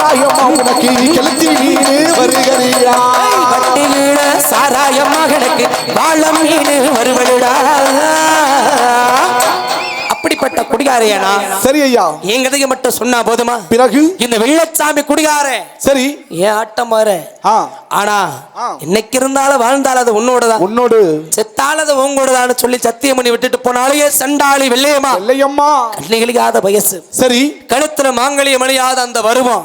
சாராயமா உனக்கு கெளுத்தி மீன் வருகிறியா? வட்டி சாராயமா கிடக்கு மகனுக்கு வாழ மீன் அப்படிப்பட்ட குடிகாரையானா? சரி ஐயா. என் கதையை மட்டும் சொன்னா போதுமா? பிறகு? இந்த வெள்ளச்சாமி குடிகாரன் சரி. ஏன் ஆட்டம் பாரு. ஆனா. இன்னைக்கு இருந்தாலும் வாழ்ந்தாலும் அது உன்னோடதான் உன்னோடு. செத்தாலும் அது உங்களோடான்னு சொல்லி சத்தியம் பண்ணி விட்டுட்டு போனாலே சண்டாளி வெள்ளையமா இல்லையம்மா கண்ணிகளிக்காத வயசு சரி. கழுத்துல மாங்கலியம் அணியாத அந்த வருவம்.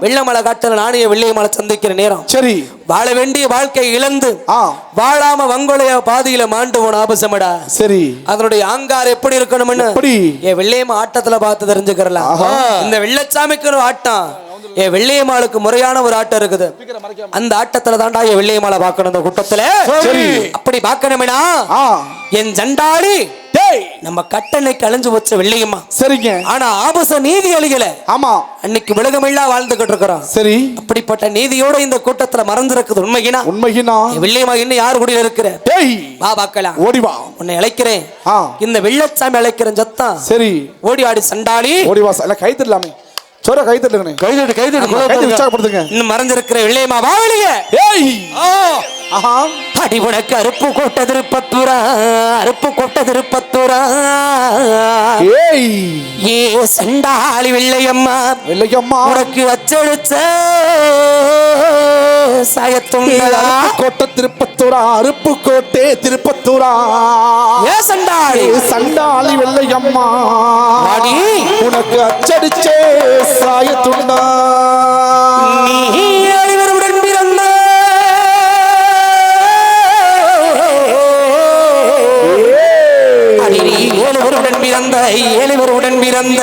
வெள்ளமலை காட்டுல நாணய வெள்ளையமலை சந்திக்கிற நேரம். சரி. வாழ வேண்டிய வாழ்க்கை இழந்து வாழாம வங்கோலைய பாதியில மாண்டு போன ஆபசமடா. சரி. அதனுடைய ஆங்கார் எப்படி இருக்கணும்னு? என் வெள்ளையம்மா ஆட்டத்துல பார்த்து தெரிஞ்சுக்கிறலாம் ஆஹா. இந்த வெள்ளச்சாமிக்கு ஒரு ஆட்டம். என் வெள்ளையம்மாளுக்கு முறையான ஒரு ஆட்டம் இருக்குது. அந்த ஆட்டத்துல தான்டா என் வெள்ளையம்மாளை பார்க்கணும் இந்த கூட்டத்துல. சரி. அப்படி பார்க்கணுமேனா ஆ. என் ஜண்டாடி நம்ம கட்டணை கழிஞ்சு வச்ச வெள்ளையம்மா. சரிங்க. ஆனா ஆபச நீதி அழிகல ஆமா. அன்னைக்கு உலகமெல்லாம் வாழ்ந்துகிட்டு இருக்கிறோம். சரி. அப்படிப்பட்ட நீதியோட இந்த கூட்டத்துல மறந்துருக்குது உண்மையினா உண்மையினா வெள்ளையம்மா இன்னும் யார் கூட இருக்கிற? டேய். வா பார்க்கலாம் ஓடி வா. உன்னை அழைக்கிறேன். ஆ. இந்த வெள்ளச்சாமி அழைக்கிறேன் சத்தம். சரி. ஓடி ஆடி சண்டாளி. ஓடி வா. கை சோர கை தரலுங்கண்ணே கைதட்டு கைதட்டு கை தட்டி உற்சாகப்படுத்துங்க. இன்னும் மறைஞ்சிருக்கிற வெள்ளையம்மா வா வெளியே. ஏய். ஆஹா. அடி உனக்கு அருப்பு கோட்ட திருப்பத்தூரா அருப்பு கோட்ட திருப்பத்தூரா. ஏய். ஏ சண்டாளி வெள்ளையம்மா இல்லையம்மா உனக்கு அச்சடிச்ச சாயத்துண்டா கோட்டை திருப்பத்தூரா அருப்பு கோட்டை திருப்பத்தூரா. ஏ சண்டாளி. சண்டாளி வெள்ளையம்மா. வாடி. உனக்கு அச்சடிச்சே சாயத்துண்டா. நீ அனைவருடன் பிறந்த. அடி ஏழுவருடன் பிறந்த ஏழுவருடன் பிறந்த.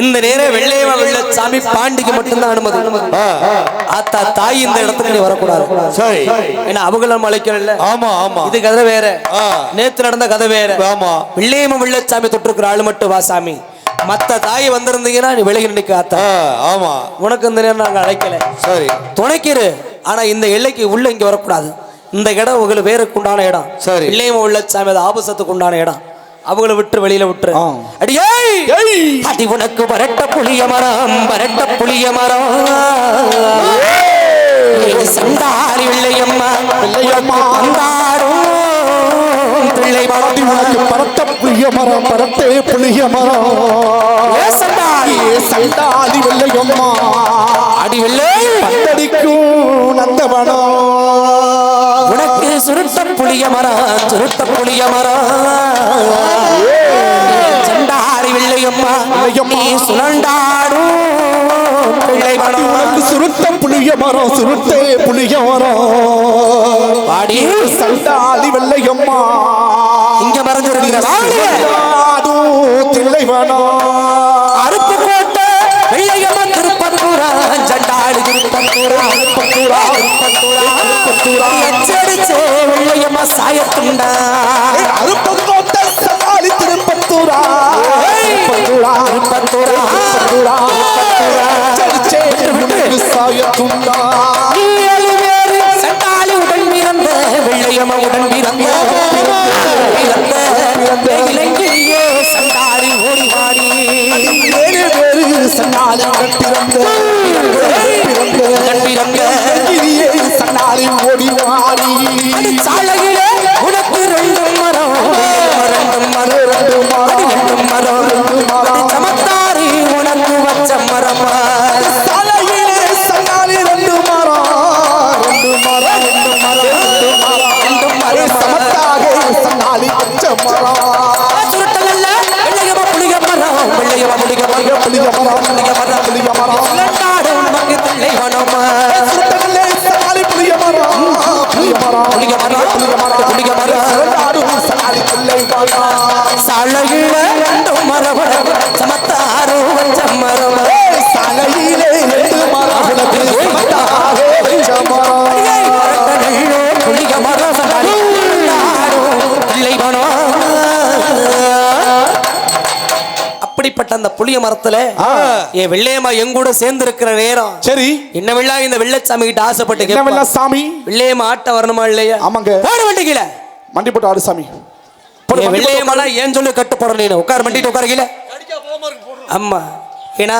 இந்த நேரம் வெள்ளையவா வெள்ளச்சாமி பாண்டிக்கு மட்டும்தான் அனுமதி. ஆத்தா தாய் இந்த இடத்துக்கு நீ வரக்கூடாது. சரி. ஏன்னா அவங்கள நம்ம அழைக்கல ஆமா ஆமா. இது கதை வேற. நேத்து நடந்த கதை வேற. ஆமா. வெள்ளையம்ம வெள்ளச்சாமி தொட்டிருக்கிற ஆளு மட்டும் வா சாமி. மத்த தாய் வந்திருந்தீங்கன்னா நீ விலகி நினைக்க ஆத்தா. ஆமா. உனக்கு இந்த நேரம் நாங்க அழைக்கல. சரி. துணைக்கிரு. ஆனா இந்த எல்லைக்கு உள்ள இங்க வரக்கூடாது. இந்த இடம் உங்களுக்கு வேருக்கு உண்டான இடம். சரி. வெள்ளையம்ம வெள்ளச்சாமி அது ஆபசத்துக்கு உண்டான இடம். அவங்கள விட்டு வெளியில விட்டுரு. அடியே அடி உனக்கு வரட்ட புளிய மரம் வரட்ட புளிய மரம். ஏ சண்டாரி வெள்ளையம்மா வெள்ளையம்மா. வந்தாடும் பிள்ளை உனக்கு பரட்ட புளிய மரம் பரட்டே புளிய மரம். சண்டாளி வெள்ளையம்மா. அடி வெள்ளை! பந்தடிக்கும் நந்தவனம். புளிய மரம் சுருட்ட புளிய மரம் சண்டாரி வெள்ளையம்மா வெள்ளையம்மா. நீ சுழண்டாடும் சுருட்ட புளிய மரம் சுருட்டே புளிய மரம். பாடி சண்டாளி வெள்ளையம்மா இங்க மறைஞ்சிருக்கிற வாலிய நாடும் தில்லைவனம் அருப்பு கோட்டை வெள்ளையம்மா திருப்பத்தூரா சண்டாடி திருப்பத்தூரா திருப்பத்தூரா திருப்பத்தூரா வெள்ளையம்மா அறுப்பது அப்படிப்பட்ட அந்த புளிய மரத்துல என் வெள்ளையம்மா எங்கூட சேர்ந்து இருக்கிற நேரம். சரி. என்ன வெள்ளா இந்த வெள்ளச்சாமி கிட்ட ஆசைப்பட்டு சாமி? வெள்ளையம்மா ஆட்ட வரணுமா இல்லையா? ஆமாங்க. போட வண்டிக்கல மண்டி போட்டு ஆடு சாமி. வெள்ளையம்மா ஏன் சொல்லி கட்டு போட நீ உட்கார் மண்டிட்டு உட்கார கீழே ஆமா ஏன்னா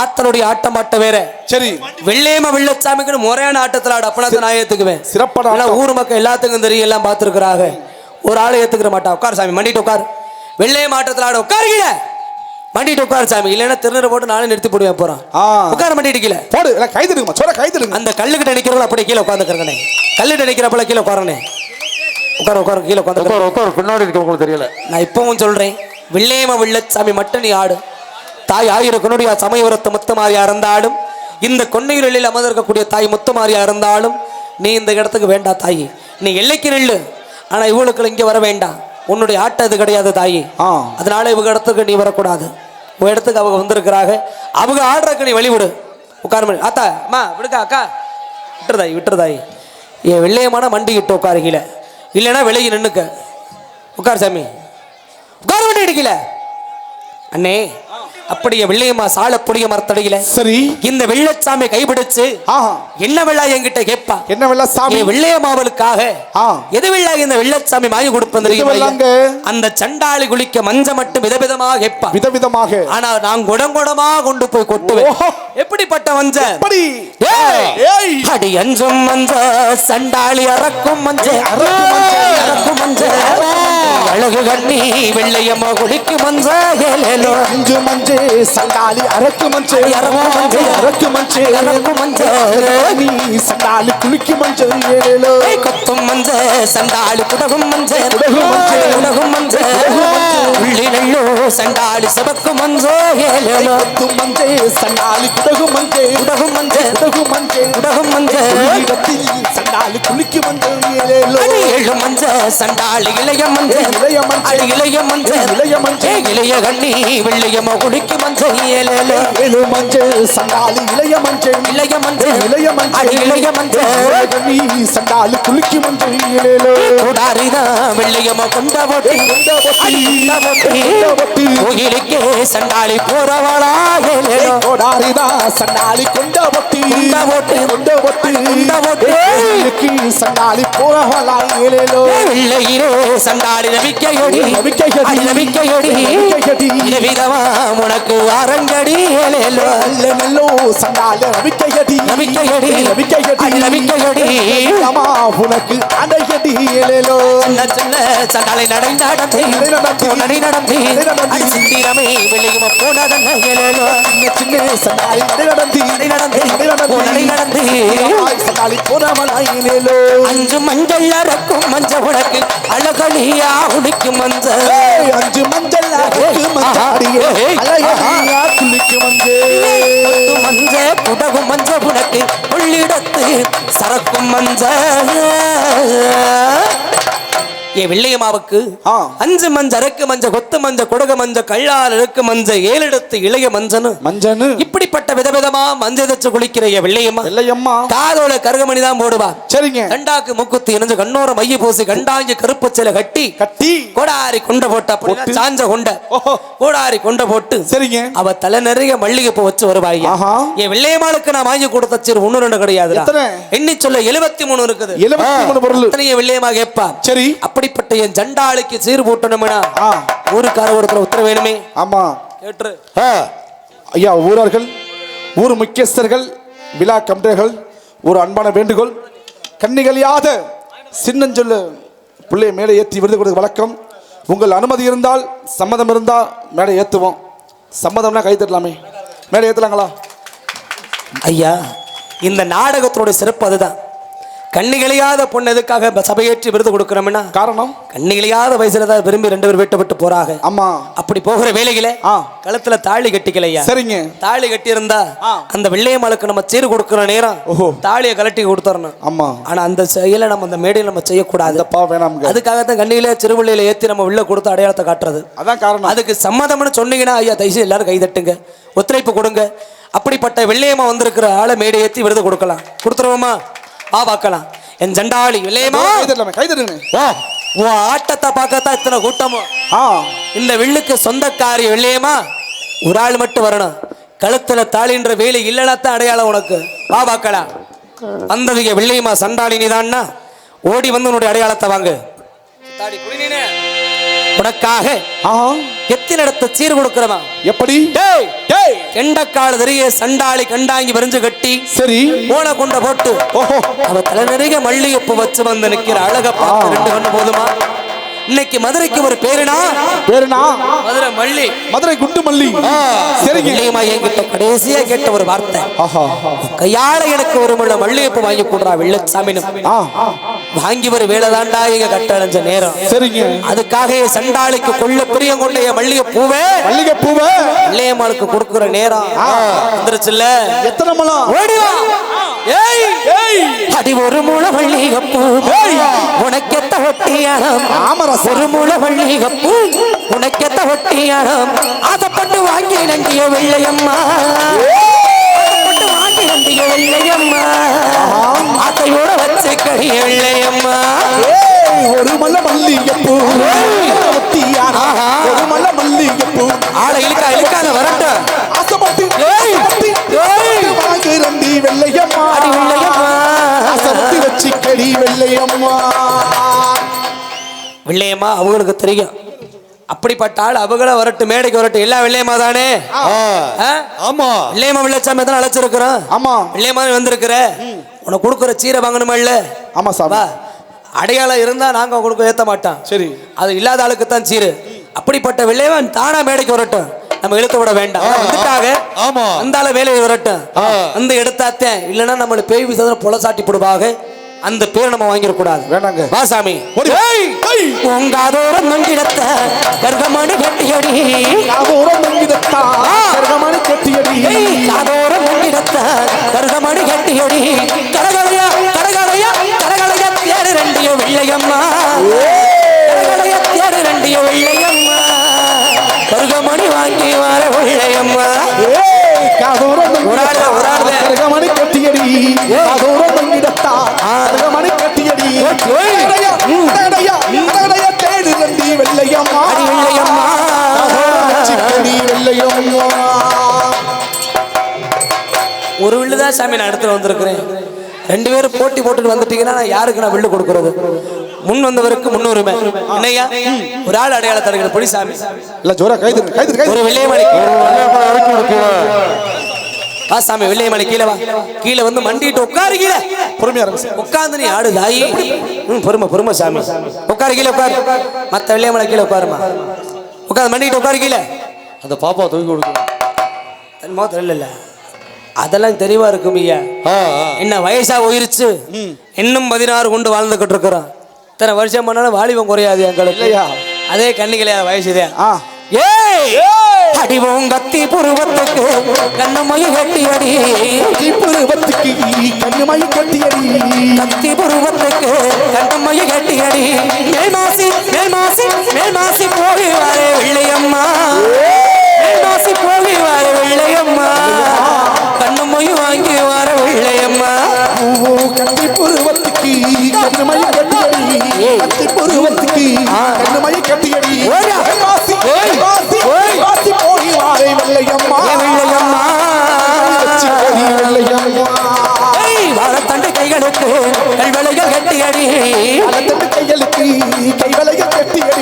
ஆத்தனுடைய ஆட்டம் ஆட்ட வேற. சரி. வெள்ளையம்மா வெள்ளச்சாமிக்கு முறையான ஆட்டத்துல ஆடு அப்பனா நான் ஏத்துக்குவேன். சிறப்பான. ஊர் மக்கள் எல்லாத்துக்கும் தெரியும் எல்லாம் பார்த்துருக்குறாங்க. ஒரு ஆளை ஏத்துக்கிற மாட்டா. உட்கார் சாமி மண்டிட்டு உட்கார். வெள்ளைய மாட்டத்துல ஆட உட்கார் கீழே மண்டிட்டு உட்கார் சாமி. இல்லைன்னா திருநீரை போட்டு நானே நிறுத்தி போடுவேன் போறான். உட்கார் மண்டிட்டு கீழே போடு எல்லாம் கை தடுங்கம்மா சோற கை தடுங்க அந்த கல்லுக்கிட்ட நிக்கிறவங்க அப்படியே கீழே உட்காந்துக்கிறனே. கல்லுகிட்ட நிக்கிறப்பல கீழே உட்காரனே. உட்கார உட்கார கீழே உட்காந்து உட்கார் பின்னாடி இருக்கவங்களுக்கு தெரியல. நான் இப்பவும் சொல்றேன் வெள்ளையம வெள்ளச்சாமி மட்டும் நீ ஆடு. தாய் ஆயிரக்கனுடைய சமயபுரத்து முத்தமாரியா இருந்தாலும் இந்த கொன்னையூரில் அமர்ந்திருக்கக்கூடிய தாய் முத்தமாரியா இருந்தாலும் நீ இந்த இடத்துக்கு வேண்டாம் தாயி. நீ எல்லைக்கு நில்லு ஆனா இவளுக்கு இங்க வர வேண்டாம் உன்னுடைய ஆட்டம் இது கிடையாது தாயி. ஆ. அதனால இவங்க இடத்துக்கு நீ வரக்கூடாது. உன் இடத்துக்கு அவங்க வந்திருக்கிறாங்க. அவங்க ஆடுறதுக்கு நீ வழிவிடு. உட்கார அத்தா அம்மா விடுக்கா அக்கா. விட்டுருதாய் விட்டுருதாய் என் வெள்ளையமான மண்டி கிட்ட உட்காரு கீழே. இல்லைன்னா விலகி நின்றுக்க உட்கார் சாமி. உட்கார வேண்டிய அடிக்கல அண்ணே அப்படியே வெள்ளையம்மா சால புளிய மரத்தடியில சரி. இந்த வெள்ளச்சாமி கைபிடிச்சு என்ன வெள்ளா என்கிட்ட கேட்பா? என்னவெல்லாம் சாமி? என் வெள்ளையம்மாவளுக்காக எது வெள்ளா இந்த வெள்ளச்சாமி வாங்கி கொடுப்பேன் தெரியுமா? அந்த சண்டாளி குளிக்க மஞ்ச மட்டும் விதவிதமாக கேட்பா. விதவிதமாக. ஆனா நான் குடங்குடமா கொண்டு போய் கொட்டுவேன். எப்படிப்பட்ட மஞ்ச? எப்படி? அடி அஞ்சும் மஞ்ச சண்டாளி அறக்கும் மஞ்ச. அறக்கும் மஞ்ச. அழகு கண்ணி வெள்ளையம்மா குளிக்கு மஞ்ச. அஞ்சு மஞ்சே. சண்டாலி அரக்கு மஞ்சே அரக்கு மஞ்சே. அரக்கு மஞ்சே அரக்கு மஞ்சே. நீ சண்டாலி குளிக்கு மஞ்சே ஏழேலோ ஏய், கொத்தும் மஞ்ச சண்டாளி குடகும் மஞ்ச குடகும் மஞ்ச. குடகும் மஞ்ச குடகும் மஞ்ச. உள்ளி நெல்லோ. சண்டாளி சிவக்கு மஞ்ச ஏலேலோ கொத்து மஞ்சே சண்டாலி குடகு மஞ்சே குடகும் மஞ்ச குடகு மஞ்சே குடகும் மஞ்ச உள்ளிடத்தில் சண்டாலி குளிக்கு மஞ்சே ஏழேலோ அடி ஏழு மஞ்ச சண்டாளி இளைய மஞ்ச இளைய மஞ்ச. அடி இளைய மஞ்ச இளைய மஞ்ச. ஏ இளைய கண்ணி வெள்ளையம்மா குளிக்கு மஞ்ச ஏலேலோ ஏழு மஞ்சே சண்டாலி இளைய மஞ்சே இளைய மஞ்ச இளைய மஞ்சே அடி இளைய மஞ்ச நீ சண்டாலி குளிக்கு மஞ்சே ஏழேலோ கூடாரினா வெள்ளையம்மா கொண்ட போட்டு. கோயிலுக்கே சண்டாளி போறவளா ஏலேலோ கோடாரிதா சண்டாலி கொண்ட கொண்ட போட்டு. கொண்ட பொட்டி. கொண்ட. ஏழுக்கு சண்டாலி போறவளா ஏழேலோ வெள்ளையிலே சண்டாளி நம்பிக்கையொடி நம்பிக்கையடி. நம்பிக்கையொடி. விதமா உனக்கு அரங்கடி ஏலேலோ சண்டால நம்பிக்கையடி. நம்பிக்கையடி. நம்பிக்கையடி. நம்பிக்கையடி. அம்மா உனக்கு அடையடி ஏழேலோ சின்ன சின்ன சண்டாளை நடை நடந்து நடை. நடை நடை. அடி சிந்திரமே வெள்ளையம்மா போனதங்க ஏலேலோ சின்ன சின்ன சண்டாலி நடந்து நடை நடந்து ஓ, நடை நடந்து சண்டாலி போறவளா ஏழேலோ அஞ்சு மஞ்சள் அறக்கும் மஞ்ச உனக்கு அழகலியா உனக்கு மஞ்ச ஏய், அஞ்சு மஞ்சள் ஏய். அழகடியா குளிக்கு மஞ்ச குடகு மஞ்ச உனக்கு உள்ளிடத்து சரக்கும் மஞ்ச. ஏ வெள்ளையம்மாவுக்கு ஆ. அஞ்சு மஞ்ச அரைக்கு மஞ்ச கொத்து மஞ்ச குடகு மஞ்ச கள்ளால் இருக்கு மஞ்ச ஏழெடுத்து இளைய மஞ்சனு. மஞ்சனு. இப்படிப்பட்ட விதவிதமா மஞ்சள் தச்சு குளிக்கிற ஏ வெள்ளையம்மா. வெள்ளையம்மா. காதோல கருகமணி தான் போடுவா. சரிங்க. கண்டாக்கு முக்குத்தி இணைஞ்சு கண்ணோர மைய பூசி கண்டாங்கி கருப்பு சிலை கட்டி. கட்டி. கோடாரி கொண்ட போட்டு. சாஞ்ச கொண்ட. ஓஹோ. கோடாரி கொண்ட போட்டு. சரிங்க. அவ தலை நிறைய மல்லிகை பூ வச்சு ஆஹா. என் வெள்ளையம்மாளுக்கு நான் வாங்கி கொடுத்த சீர் ஒண்ணு ரெண்டு கிடையாது? எண்ணி சொல்ல எழுபத்தி மூணு இருக்குது. எழுபத்தி மூணு பொருள். வெள்ளையம்மா கேட்பா. சரி. அப்படிப்பட்ட என் ஜண்டாளுக்கு சீர் போட்டணும்னா ஊருக்கார ஒருத்தர் உத்தரவு வேணுமே? ஆமா. கேட்டுரு. ஆ, ஐயா ஊரர்கள் ஊர் முக்கியஸ்தர்கள் விழா கமிட்டர்கள் ஒரு அன்பான வேண்டுகோள். கன்னிகளையாத சின்னஞ்சொல்லு பிள்ளைய மேலே ஏற்றி விருது கொடுக்க வழக்கம். உங்கள் அனுமதி இருந்தால் சம்மதம் இருந்தால் மேடை ஏற்றுவோம். சம்மதம்னா கை தட்டலாமே. மேடை ஏற்றலாங்களா? ஐயா இந்த நாடகத்தோட சிறப்பு அதுதான். கண்ணிகளையாத பொண்ணு எதுக்காக சபையேற்றி விருது கொடுக்கிறோம்னா? காரணம்? கண்ணிகளையாத வயசுல தான் விரும்பி ரெண்டு பேர் வீட்டை விட்டு போறாங்க. ஆமா. அப்படி போகிற வேலையில. கழுத்துல தாலி கட்டிக்கலையா? சரிங்க. தாலி கட்டி இருந்தா. அந்த வெள்ளையம்மாளுக்கு நம்ம சீர் கொடுக்கிற நேரம் ஓஹோ. தாலியை கலட்டி கொடுத்துறணும். ஆமா. ஆனா அந்த செயலை நம்ம அந்த மேடையில் நம்ம செய்யக்கூடாது. வேணாமுங்க. அதுக்காகத்தான் கண்ணியில சிறுவள்ளையில ஏத்தி நம்ம உள்ள கொடுத்து அடையாளத்தை காட்டுறது. அதான் காரணம். அதுக்கு சம்மதம்னு சொன்னீங்கன்னா ஐயா தயவுசெய்து எல்லாரும் கை தட்டுங்க. ஒத்துழைப்பு கொடுங்க. அப்படிப்பட்ட வெள்ளையம்மா வந்திருக்கிற ஆளை மேடை ஏத்தி விருது கொடுக்கலாம். கொடுத்துருவோமா? வா பார்க்கலாம் என் ஜண்டாளி வா உன் ஆட்டத்தை பார்க்கத்தான் இத்தனை கூட்டமும் ஆ. இந்த வில்லுக்கு சொந்தக்காரி வெள்ளையம்மா ஒரு ஆள் மட்டும் வரணும். கழுத்துல தாளின்ற வேலி இல்லைனா தான் அடையாளம் உனக்கு. வா பாக்கடா வந்ததுங்க வெள்ளையம்மா சண்டாளி நீதான்னா? ஓடி வந்து உன்னுடைய அடையாளத்தை வாங்கு. தாடி குடிநீனே. உனக்காக எத்தனை இடத்த சீர் கொடுக்கிறவன். எப்படி? டேய் டேய். கெண்டக்கால தெரிய சண்டாளி கண்டாங்கி வரிஞ்சு கட்டி சரி. போன கொண்ட போட்டு ஓஹோ. அவ தலை நிறைய மல்லிகைப்பூ வச்சு வந்து நிக்கிற அழக பார்த்து ரெண்டு கண்ணு போதுமா? இன்னைக்கு மதுரைக்கு ஒரு பேருனா? பேருனா? மதுரை மல்லி. மதுரை குண்டு மல்லி. சரிங்க. என்கிட்ட கடைசியா கேட்ட ஒரு வார்த்தை. கையால எனக்கு ஒரு முள்ள மல்லிகைப்பூ வாங்கி கொடுறா வெள்ளச்சாமின்னு. வாங்கி ஒரு வேலை தாண்டா எங்க கட்டடைஞ்ச நேரம். சரிங்க. அதுக்காக சண்டாளிக்கு கொள்ள பிரியம் கொண்ட என் மல்லிகை பூவே மல்லிகை பூவை வெள்ளையம்மாளுக்கு கொடுக்குற நேரம். வந்துருச்சுல்ல? எத்தனை மலம்? ஓடி வா ஏய் ஏய் அடி ஒரு முள மல்லிகைப்பூ உனக்கெத்த ஒட்டியானம் ஆமா ரசம். ஒரு முள மல்லிகைப்பூ உனக்கெத்த ஒட்டியானம் ஆசைப்பட்டு வாங்கி நம்பிய வெள்ளையம்மா. வாங்கி நம்பிய வெள்ளையம்மா. ஆசையோட வச்சு கடிய வெள்ளையம்மா வெள்ளையம்மா அவங்களுக்கு தெரியும். அப்படிப்பட்ட ஆள் அவங்கள வரட்டும் மேடைக்கு வரட்டும் எல்லா வெள்ளையம்மா தானே? ஆமா. வெள்ளையம்மா வெள்ளச்சாமி தான் அழைச்சிருக்கிறோம்? ஆமா. வெள்ளையம்மா வந்திருக்கிற? உனக்கு கொடுக்குற சீரை வாங்கணுமா இல்ல ஆமா சாமி. வா. அடையாளம் இருந்தா நாங்க கொடுக்க ஏத்த மாட்டோம். சரி. அது இல்லாத ஆளுக்கு தான் சீரு. அப்படிப்பட்ட வெள்ளையவன் தானா மேடைக்கு வரட்டும். நம்ம இழுத்து விட வேண்டாம். வந்துட்டாக ஆமா. ஆள வேலையை வரட்டும். அந்த எடுத்தாத்தேன். இல்லைன்னா நம்மள பேய் விசாதனை பொலசாட்டி போடுவாங்க. அந்த பேரை நம்ம வாங்கிடக்கூடாது. வேணாங்க. வா சாமி. ஓடி வா. ஏய், உங்காதோரம் மங்கிடத்த கர்ப்பமாடு கட்டியடி. காதோரம் மங்கிதத்தா, கருகமணி கட்டியடி. காதோரம் மங்கிடத்த கர்ப்பமாடு கட்டியடி. கடகலையா தான் சாமி நான் இடத்துல வந்திருக்கிறேன். ரெண்டு பேரும் போட்டி போட்டுட்டு வந்துட்டீங்கன்னா நான் யாருக்கு நான் வில்லு கொடுக்கறது? முன் வந்தவருக்கு முன்னுரிமை. என்னையா? ஒரு ஆள் அடையாள தருகிற பொடி சாமி. இல்ல ஜோரா கைது கைது ஒரு கைது வெள்ளையமணி வா. சாமி வெள்ளையமணி கீழே வா. கீழே வந்து மண்டிட்டு உட்காரு கீழே. பொறுமையா. உட்காந்து நீ ஆடு தாயி. ம் பொறுமை பொறுமை சாமி. உட்காரு கீழே உட்காரு. மத்த வெள்ளையமலை கீழே உட்காருமா? உட்காந்து மண்டிட்டு உட்காரு கீழே. அந்த பாப்பா தூக்கி கொடுக்கும் தன் முகத்துல இல்ல இல்ல. அதெல்லாம் தெளிவா இருக்கும் ஐயா. என்ன வயசா போயிருச்சு. இன்னும் பதினாறு கொண்டு வாழ்ந்துகிட்டு இருக்கிறோம். இத்தனை வருஷம் பண்ணாலும் வாலிபம் குறையாது எங்களுக்கு. இல்லையா? அதே கண்ணுகளையா வயசுதே ஆ. ஏய்! அடிவோம் கத்தி புருவத்துக்கு கண்ணமைய கட்டி அடி. பருவத்துக்கு கண்ணுமாய் கட்டியடி கத்தி புருவத்துக்கு கண்ணமைய கட்டி அடி. மேல் மாசி மேல் மாசி மேல் மாசி போய் வாரே வெள்ளையம்மா. மேல் மாசி போய் வாரே வெள்ளையம்மா கண்ணமைய வாங்கி வார வெள்ளையம்மா. ஓ கத்தி பருவத்துக்கு கண்ணுமாய் கட்டியடி. கத்தி பருவத்துக்கு கண்ணுமாய் கட்டியடி. போய் வாரை வெள்ளையம்மா. வெள்ளையம்மா. வெள்ளையம்மா. ஏய், வாழைத்தண்டு கைகளுக்கு கைவளைய கட்டியடி.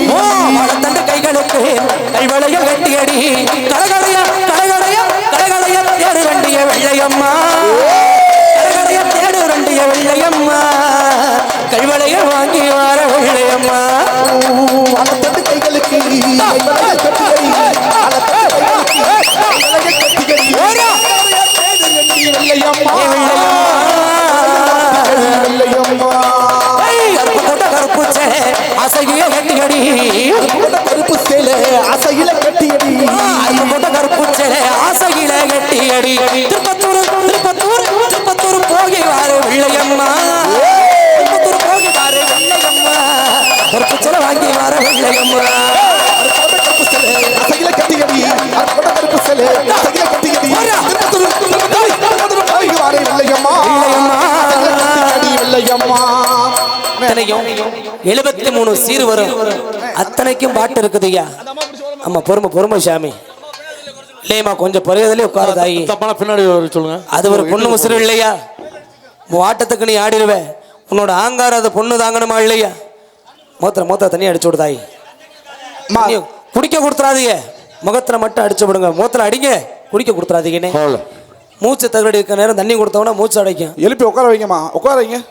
ஓ, வாழைத்தண்டு கைகளுக்கு கல்வளைகள் கட்டி அடி திருப்பத்தூர் திருப்பத்தூர் திருப்பத்தூர் போகி வாரு வெள்ளையம்மா. திருப்பத்தூர் போகி வாரு வெள்ளையம்மா. கருப்பு சேலை வாங்கி வார வெள்ளையம்மா. எழுபத்தி மூணு சீர் வரும். அத்தனைக்கும் பாட்டு இருக்குதுய்யா ஆமா பொறுமை பொறுமை சாமி. இல்லையம்மா கொஞ்சம் பருவதிலே உட்காரு தாயி. தப்பான பின்னாடி சொல்லுங்க. அது ஒரு பொண்ணு முசிறு இல்லையா? ஆட்டத்துக்கு நீ ஆடிடுவ உன்னோட ஆங்கார அது பொண்ணு தாங்கணுமா இல்லையா? மூத்திர மூத்திர தண்ணி அடிச்சு விடு தாயி. அம்மா, தண்ணி குடிக்க கொடுத்துறாதீங்க. முகத்துல மட்டும் அடிச்சு விடுங்க. மூத்திர அடிங்க. குடிக்க கொடுத்துறாதீங்கன்னு. மூச்சு தகடு இருக்க நேரம் தண்ணி கொடுத்தவொன்னே மூச்சு அடைக்கும். எழுப்பி உட்கார வைங்கம்மா. உட்கார வைங்க.